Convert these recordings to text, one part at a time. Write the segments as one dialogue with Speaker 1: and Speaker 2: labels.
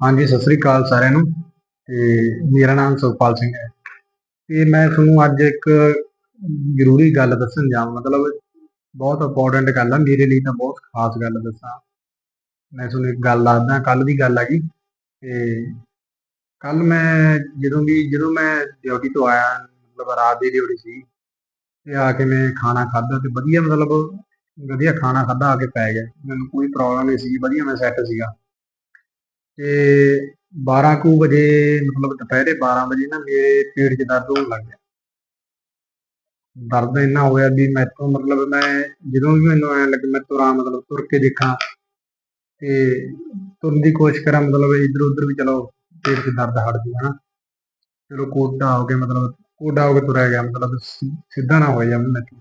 Speaker 1: ਹਾਂਜੀ, ਸਤਿ ਸ੍ਰੀ ਅਕਾਲ ਸਾਰਿਆਂ ਨੂੰ। ਤੇ ਮੇਰਾ ਨਾਮ ਸੁਖਪਾਲ ਸਿੰਘ ਹੈ। ਤੇ ਮੈਂ ਤੁਹਾਨੂੰ ਅੱਜ ਇੱਕ ਜ਼ਰੂਰੀ ਗੱਲ ਦੱਸਣ ਜਾ ਮਤਲਬ ਬਹੁਤ ਇੰਪੋਰਟੈਂਟ ਗੱਲ ਆ। ਮੇਰੇ ਲਈ ਤਾਂ ਬਹੁਤ ਖਾਸ ਗੱਲ ਦੱਸਾਂ। ਮੈਂ ਤੁਹਾਨੂੰ ਇੱਕ ਗੱਲ ਦੱਸਦਾ। ਕੱਲ ਦੀ ਗੱਲ ਹੈਗੀ ਤੇ ਕੱਲ ਮੈਂ ਜਦੋਂ ਵੀ, ਜਦੋਂ ਮੈਂ ਡਿਊਟੀ ਤੋਂ ਆਇਆ, ਮਤਲਬ ਰਾਤ ਦੀ ਡਿਊਟੀ ਸੀ, ਤੇ ਆ ਕੇ ਮੈਂ ਖਾਣਾ ਖਾਧਾ ਤੇ ਵਧੀਆ, ਮਤਲਬ ਵਧੀਆ ਖਾਣਾ ਖਾਧਾ ਆ ਕੇ ਪੈ ਗਿਆ। ਮੈਨੂੰ ਕੋਈ ਪ੍ਰੋਬਲਮ ਨਹੀਂ ਸੀ। ਵਧੀਆ ਮੈਂ ਸੈੱਟ ਸੀਗਾ। ਤੇ 12 ਕੁ ਵਜੇ, ਮਤਲਬ ਦੁਪਹਿਰੇ 12 ਵਜੇ ਨਾ ਮੇਰੇ ਪੇਟ 'ਚ ਦਰਦ ਹੋਣ ਲੱਗ ਗਿਆ। ਦਰਦ ਇੰਨਾ ਹੋਇਆ ਵੀ ਮੈਂ ਤੋਂ ਮਤਲਬ ਮੈਂ ਜਦੋਂ ਵੀ ਮੈਨੂੰ ਐਂ ਲੱਗੇ, ਮੈਂ ਤੁਰਾਂ ਮਤਲਬ ਤੁਰ ਕੇ ਦੇਖਾਂ ਤੇ ਤੁਰਨ ਦੀ ਕੋਸ਼ਿਸ਼ ਕਰਾਂ, ਮਤਲਬ ਇੱਧਰ ਉਧਰ ਵੀ ਚਲੋ ਪੇਟ 'ਚ ਦਰਦ ਹਟ ਜੂ, ਹਨਾ। ਚਲੋ ਕੋਟਾ ਹੋ ਕੇ ਮਤਲਬ ਕੋਡਾ ਹੋ ਕੇ ਤੁਰਿਆ ਗਿਆ, ਮਤਲਬ ਸਿੱਧਾ ਨਾ ਹੋ ਜਾਵੇ ਮੈਥੋਂ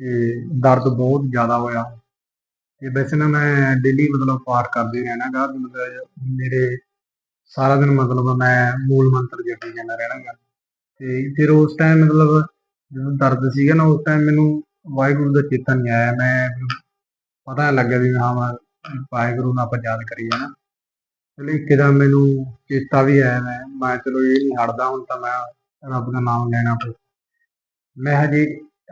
Speaker 1: ਤੇ ਦਰਦ ਬਹੁਤ ਜ਼ਿਆਦਾ ਹੋਇਆ। ਤੇ ਵੈਸੇ ਨਾ ਮੈਂ ਡੇਲੀ ਮਤਲਬ ਪਾਠ ਕਰਦੇ ਰਹਿਣਾਗਾ, ਮਤਲਬ ਮੇਰੇ ਸਾਰਾ ਦਿਨ ਮਤਲਬ ਮੈਂ ਮੂਲ ਮੰਤਰ ਜਪੀ ਜਾਂਦਾ ਰਹਿਣਾਗਾ। ਤੇ ਫਿਰ ਉਸ ਟਾਈਮ ਮਤਲਬ ਜਦੋਂ ਦਰਦ ਸੀਗਾ ਨਾ, ਉਸ ਟਾਈਮ ਮੈਨੂੰ ਵਾਹਿਗੁਰੂ ਦਾ ਚੇਤਾ ਨਹੀਂ ਆਇਆ। ਮੈਂ ਪਤਾ ਲੱਗਿਆ ਵੀ ਹਾਂ, ਮੈਂ ਵਾਹਿਗੁਰੂ ਨੂੰ ਆਪਾਂ ਯਾਦ ਕਰੀਏ ਨਾ। ਚਲੋ ਇੱਕਦਮ ਮੈਨੂੰ ਚੇਤਾ ਵੀ ਆਇਆ ਮੈਂ ਮੈਂ ਚਲੋ ਇਹ ਨਹੀਂ ਹਟਦਾ, ਹੁਣ ਤਾਂ ਮੈਂ ਰੱਬ ਦਾ ਨਾਮ ਲੈਣਾ ਪਊ ਮੈਂ ਹਜੇ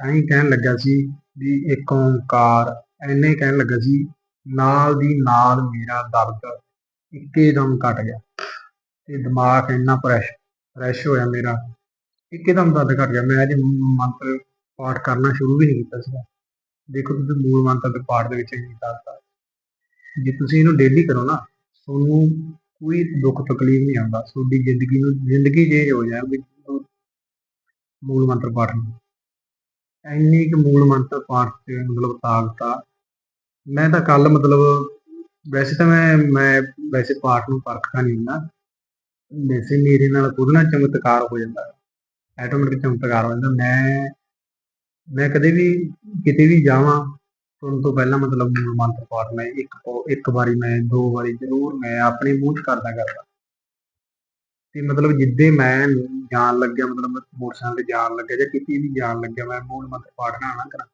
Speaker 1: ਐਂ ਕਹਿਣ ਲੱਗਾ ਸੀ ਵੀ ਇੱਕ ਓੰਕਾਰ ਐਨੇ ਕਹਿਣ ਲੱਗਾ ਸੀ, ਨਾਲ ਦੀ ਨਾਲ ਮੇਰਾ ਦਰਦ ਇੱਕਦਮ ਘਟ ਗਿਆ ਤੇ ਦਿਮਾਗ ਇੰਨਾ ਫਰੈਸ਼ ਫਰੈਸ਼ ਹੋਇਆ ਮੇਰਾ, ਇੱਕਦਮ ਦਰਦ ਘਟ ਗਿਆ। ਮੈਂ ਅਜੇ ਮੰਤਰ ਪਾਠ ਕਰਨਾ ਸ਼ੁਰੂ ਵੀ ਨਹੀਂ ਕੀਤਾ ਸੀਗਾ। ਦੇਖੋ ਤੁਸੀਂ ਮੂਲ ਮੰਤਰ ਦੇ ਪਾਠ ਦੇ ਵਿੱਚ ਕੀ ਦੱਸਦਾ ਜੇ ਤੁਸੀਂ ਇਹਨੂੰ ਡੇਲੀ ਕਰੋ ਨਾ, ਤੁਹਾਨੂੰ ਕੋਈ ਦੁੱਖ ਤਕਲੀਫ ਨਹੀਂ ਆਉਂਦਾ। ਤੁਹਾਡੀ ਜ਼ਿੰਦਗੀ ਨੂੰ, ਜ਼ਿੰਦਗੀ ਜੇ ਹੋ ਜਾਏ ਮੂਲ ਮੰਤਰ ਪਾਠ ਨੂੰ ਇੰਨੀ ਕੁ ਮੂਲ ਮੰਤਰ ਪਾਠ ਤੇ ਮਤਲਬ ਤਾਕਤ ਆ ਮੈਂ ਤਾਂ ਕੱਲ ਮਤਲਬ ਵੈਸੇ ਤਾਂ ਮੈਂ ਮੈਂ ਵੈਸੇ ਪਾਠ ਨੂੰ ਪਰਖਦਾ ਨਹੀਂ ਹੁੰਦਾ। ਵੈਸੇ ਮੇਰੇ ਨਾਲ ਖੁਦ ਨਾਲ ਚਮਤਕਾਰ ਹੋ ਜਾਂਦਾ। ਆਟੋਮੈਟਿਕ ਚਮਤਕਾਰ ਹੋ ਜਾਂਦਾ। ਮੈਂ ਮੈਂ ਕਦੇ ਵੀ ਕਿਤੇ ਵੀ ਜਾਵਾਂ ਤੁਰਨ ਤੋਂ ਪਹਿਲਾਂ ਮਤਲਬ ਮੂਲ ਮੰਤਰ ਪਾਠ ਮੈਂ ਇੱਕ ਇੱਕ ਵਾਰੀ ਮੈਂ, ਦੋ ਵਾਰੀ ਜ਼ਰੂਰ ਮੈਂ ਆਪਣੇ ਮੂੰਹ 'ਚ ਕਰਦਾ ਕਰਦਾ। ਤੇ ਮਤਲਬ ਜਿੱਦੇ ਮੈਂ ਜਾਣ ਲੱਗਿਆ, ਮਤਲਬ ਮੋਟਰਸਾਈਕਲ ਤੇ ਜਾਣ ਲੱਗਿਆ ਜਾਂ ਕਿਤੇ ਵੀ ਜਾਣ ਲੱਗਿਆ, ਮੈਂ ਮੂਲ ਮੰਤਰ ਪਾਠ ਨਾ ਨਾ ਕਰਾਂ।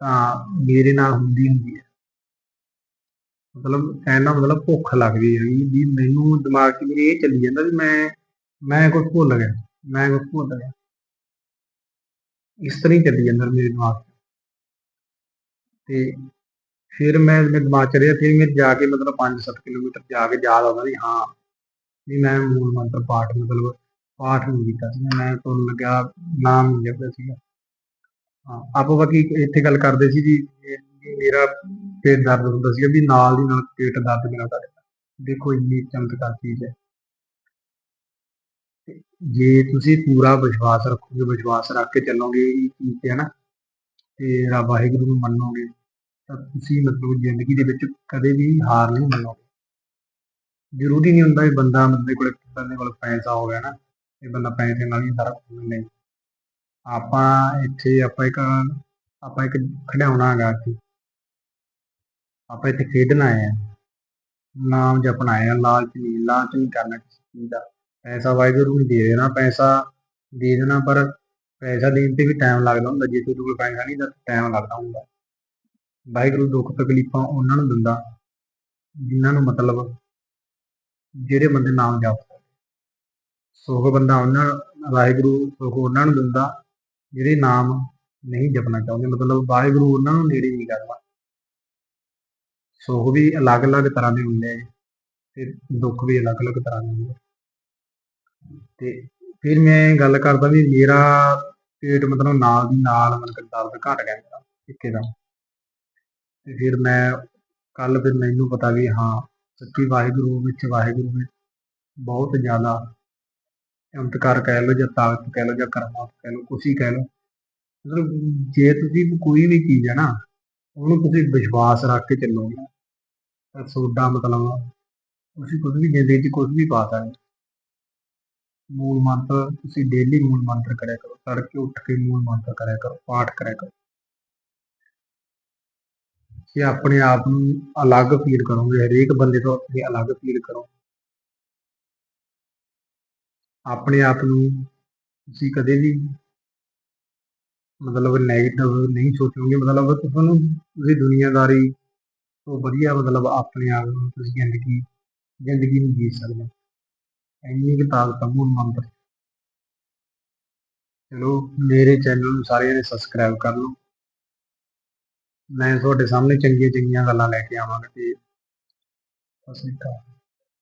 Speaker 1: ਤਾਂ ਮੇਰੇ ਨਾਲ ਹੁੰਦੀ ਹੁੰਦੀ ਹੈ। ਮਤਲਬ ਕਹਿਣ ਦਾ ਮਤਲਬ ਭੁੱਖ ਲੱਗਦੀ ਹੈ ਵੀ ਮੈਨੂੰ ਦਿਮਾਗ 'ਚ ਮੇਰੇ ਇਹ ਚੱਲੀ ਜਾਂਦਾ ਵੀ ਮੈਂ ਮੈਂ ਕੁਝ ਭੁੱਲ ਗਿਆ, ਮੈਂ ਕੁਝ ਭੁੱਲ ਗਿਆ। ਇਸ ਤਰ੍ਹਾਂ ਹੀ ਚੱਲੀ ਜਾਂਦਾ ਮੇਰੇ ਦਿਮਾਗ 'ਚ। ਤੇ ਫਿਰ ਮੈਂ ਮੇਰੇ ਦਿਮਾਗ 'ਚ ਰਿਹਾ ਫਿਰ ਮੈਂ ਜਾ ਕੇ ਮਤਲਬ 5-7 ਕਿਲੋਮੀਟਰ ਜਾ ਕੇ ਯਾਦ ਆਉਂਦਾ ਵੀ ਹਾਂ, ਵੀ ਮੈਂ ਮੂਲ ਮੰਤਰ ਪਾਠ ਮਤਲਬ ਪਾਠ ਨਹੀਂ ਕੀਤਾ ਸੀ ਮੈਂ ਤੁਹਾਨੂੰ ਲੱਗਿਆ ਨਾਮ ਨਹੀਂ ਜਪਿਆ ਸੀਗਾ। ਆਪਾਂ ਬਾਕੀ ਇੱਥੇ ਗੱਲ ਕਰਦੇ ਸੀ ਜੀ ਵੀ ਮੇਰਾ ਪੇਟ ਦਰਦ ਹੁੰਦਾ ਸੀ, ਵੀ ਨਾਲ ਦੀ ਨਾਲ ਪੇਟ ਦਰਦ ਮੇਰਾ ਘਟ ਦੇਖੋ ਇੰਨੀ ਚਮਤਕਾਰ ਚੀਜ਼ ਹੈ। ਜੇ ਤੁਸੀਂ ਪੂਰਾ ਵਿਸ਼ਵਾਸ ਰੱਖੋਗੇ ਵਿਸ਼ਵਾਸ ਰੱਖ ਕੇ ਚੱਲੋਗੇ, ਇਹ ਚੀਜ਼ ਤੇ ਹਨਾ ਤੇ ਰੱਬ ਵਾਹਿਗੁਰੂ ਨੂੰ ਮੰਨੋਗੇ, ਤਾਂ ਤੁਸੀਂ ਮਤਲਬ ਜ਼ਿੰਦਗੀ ਦੇ ਵਿੱਚ ਕਦੇ ਵੀ ਹਾਰ ਨਹੀਂ ਮੰਨੋਗੇ। ਜ਼ਰੂਰੀ ਨਹੀਂ ਹੁੰਦਾ ਵੀ ਬੰਦਾ ਬੰਦੇ ਕੋਲ ਬੰਦੇ ਕੋਲ ਪੈਸਾ ਹੋ ਗਿਆ ਨਾ, ਇਹ ਬੰਦਾ ਪੈਸੇ ਨਾਲ ਹੀ ਸਾਰਾ ਕੁਝ ਨਹੀਂ ਆਪਾਂ ਇੱਥੇ ਆਪਾਂ ਇੱਕ ਆਪਾਂ ਇੱਕ ਖਿਡਾਉਣਾ ਹੈਗਾ ਇੱਥੇ। ਆਪਾਂ ਇੱਥੇ ਖੇਡਣ ਆਏ ਆ ਨਾਮ ਜਪਣਾ ਆਏ ਆ ਲਾਲਚ ਨਹੀਂ ਲਾਲਚ ਨਹੀਂ ਕਰਨਾ ਕਿਸੇ ਦਾ। ਪੈਸਾ ਵਾਹਿਗੁਰੂ ਨੂੰ ਦੇ ਦੇਣਾ, ਪੈਸਾ ਦੇ ਦੇਣਾ, ਪਰ ਪੈਸਾ ਦੇਣ ਤੇ ਵੀ ਟਾਈਮ ਲੱਗਦਾ ਹੁੰਦਾ। ਜੇ ਤੁਹਾਡੇ ਕੋਲ ਪੈਸਾ ਨਹੀਂ ਤਾਂ ਟਾਈਮ ਲੱਗਦਾ ਹੁੰਦਾ। ਵਾਹਿਗੁਰੂ ਦੁੱਖ ਤਕਲੀਫਾਂ ਉਹਨਾਂ ਨੂੰ ਦਿੰਦਾ, ਜਿਨ੍ਹਾਂ ਨੂੰ ਮਤਲਬ ਜਿਹੜੇ ਬੰਦੇ ਨਾਮ ਜਪਦੇ ਸੁਖ ਬੰਦਾ ਉਹਨਾਂ, ਵਾਹਿਗੁਰੂ ਸੁਖ ਉਹਨਾਂ ਨੂੰ ਦਿੰਦਾ। ਜਿਹੜੇ ਨਾਮ ਨਹੀਂ ਜਪਣਾ ਚਾਹੁੰਦੇ, ਮਤਲਬ ਵਾਹਿਗੁਰੂ ਉਹਨਾਂ ਨੂੰ ਨੇੜੇ ਨਹੀਂ ਕਰਦਾ। ਸੁਖ ਵੀ ਅਲੱਗ-ਅਲੱਗ ਤਰ੍ਹਾਂ ਦੇ ਹੁੰਦੇ ਆ ਤੇ ਦੁੱਖ ਵੀ ਅਲੱਗ-ਅਲੱਗ ਤਰ੍ਹਾਂ ਦੇ ਹੁੰਦੇ ਤੇ ਫਿਰ ਮੈਂ ਗੱਲ ਕਰਦਾ ਵੀ ਮੇਰਾ ਪੇਟ ਮਤਲਬ ਨਾਲ ਦੀ ਨਾਲ ਮਤਲਬ ਦਰਦ ਘਟ ਗਿਆ ਮੇਰਾ, ਇੱਕਦਮ। ਤੇ ਫਿਰ ਮੈਂ ਕੱਲ ਫਿਰ ਮੈਨੂੰ ਪਤਾ ਵੀ ਹਾਂ, ਸੱਚੀ ਵਾਹਿਗੁਰੂ ਵਿੱਚ ਵਾਹਿਗੁਰੂ ਵਿੱਚ ਬਹੁਤ ਜ਼ਿਆਦਾ ਚਮਤਕਾਰ ਕਹਿ ਲਓ ਜਾਂ ਤਾਕਤ ਕਹਿ ਲਓ ਜਾਂ ਕਰਮਾਤ ਕਹਿ ਲਓ, ਕੁਛ ਹੀ ਕਹਿ ਲਓ। ਮਤਲਬ ਜੇ ਤੁਸੀਂ ਕੋਈ ਵੀ ਚੀਜ਼ ਹੈ ਨਾ, ਉਹਨੂੰ ਤੁਸੀਂ ਵਿਸ਼ਵਾਸ ਰੱਖ ਕੇ ਚੱਲੋਗੇ ਤਾਂ ਤੁਹਾਡਾ ਮਤਲਬ ਤੁਸੀਂ ਕੁਝ ਵੀ ਜ਼ਿੰਦਗੀ 'ਚ ਕੁਝ ਵੀ ਪਾ ਸਕਦੇ ਮੂਲ ਮੰਤਰ, ਤੁਸੀਂ ਡੇਲੀ ਮੂਲ ਮੰਤਰ ਕਰਿਆ ਕਰੋ। ਤੜਕੇ ਉੱਠ ਕੇ ਮੂਲ ਮੰਤਰ ਕਰਿਆ ਕਰੋ, ਪਾਠ ਕਰਿਆ ਕਰੋ। ਕਿ ਆਪਣੇ ਆਪ ਨੂੰ ਅਲੱਗ ਫੀਲ ਕਰੋਗੇ, ਹਰੇਕ ਬੰਦੇ ਤੋਂ ਤੁਸੀਂ ਅਲੱਗ ਫੀਲ ਕਰੋ ਆਪਣੇ ਆਪ ਨੂੰ ਤੁਸੀਂ ਕਦੇ ਵੀ ਮਤਲਬ ਨੈਗੇਟਿਵ ਨਹੀਂ ਸੋਚੋਗੇ, ਮਤਲਬ ਤੁਹਾਨੂੰ ਤੁਸੀਂ ਦੁਨੀਆਦਾਰੀ ਤੋਂ ਵਧੀਆ ਮਤਲਬ ਆਪਣੇ ਆਪ ਨੂੰ ਤੁਸੀਂ ਜ਼ਿੰਦਗੀ ਜ਼ਿੰਦਗੀ ਨੂੰ ਜੀ ਸਕਦੇ ਹਾਂ। ਇੰਨੀ ਕੁ ਤਾਕਤ ਮੂਲ ਮੰਤਰ ਚਲੋ, ਮੇਰੇ ਚੈਨਲ ਨੂੰ ਸਾਰਿਆਂ ਨੇ ਸਬਸਕ੍ਰਾਈਬ ਕਰ ਲਓ। ਮੈਂ ਤੁਹਾਡੇ ਸਾਹਮਣੇ ਚੰਗੀਆਂ ਚੰਗੀਆਂ ਗੱਲਾਂ ਲੈ ਕੇ ਆਵਾਂਗਾ ਤੇ ਸਤਿ ਸ਼੍ਰੀ ਅਕਾਲ।